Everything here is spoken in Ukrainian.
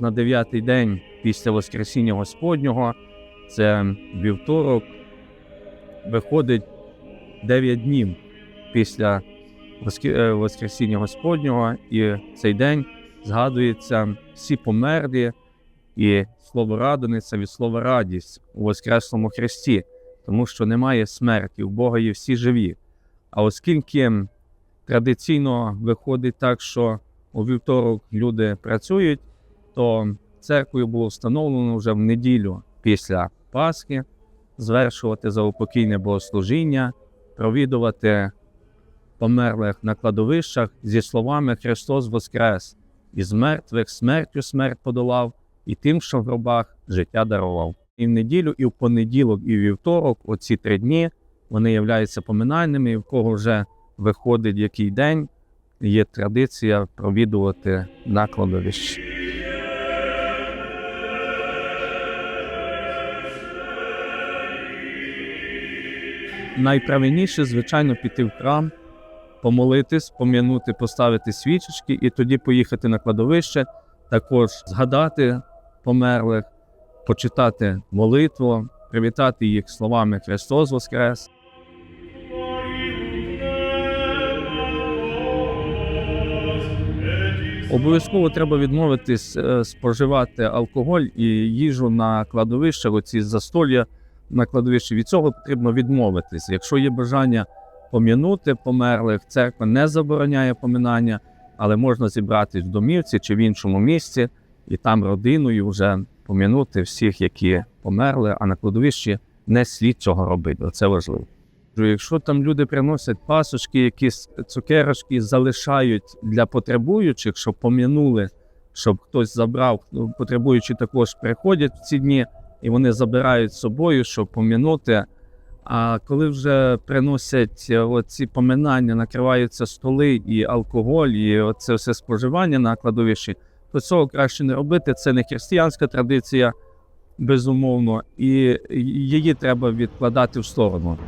на дев'ятий день після Воскресіння Господнього, це вівторок, виходить 9 днів після е, Воскресіння Господнього, і цей день згадується всі померлі, і слово радониця від слова радість у Воскреслому Христі, тому що немає смерті, у Бога є всі живі. А оскільки традиційно виходить так, що у вівторок люди працюють, то церквою було встановлено вже в неділю після Пасхи звершувати заупокійне богослужіння, провідувати померлих на кладовищах зі словами Христос Воскрес, із мертвих смертю смерть подолав, і тим, що в гробах життя дарував. І в неділю, і в понеділок, і в вівторок, оці три дні, вони являються поминальними, і в кого вже виходить який день, є традиція провідувати на кладовищі. Найправильніше, звичайно, піти в храм, помолитись, пом'янути, поставити свічечки і тоді поїхати на кладовище, також згадати померлих, почитати молитву, привітати їх словами Христос Воскрес. Обов'язково треба відмовитись е, споживати алкоголь і їжу на кладовище, оці застолля на кладовищі. Від цього потрібно відмовитись. Якщо є бажання пом'янути померлих, церква не забороняє поминання, але можна зібратись в домівці чи в іншому місці, і там родиною вже пом'янути всіх, які померли, а на кладовищі не слід цього робити. Це важливо. Якщо там люди приносять пасочки, якісь цукерочки залишають для потребуючих, щоб пом'янули, щоб хтось забрав, ну, потребуючі також приходять в ці дні, і вони забирають з собою, щоб помінути. А коли вже приносять е, оці поминання, накриваються столи і алкоголь, і оце все споживання на кладовищі, то цього краще не робити. Це не християнська традиція, безумовно, і її треба відкладати в сторону.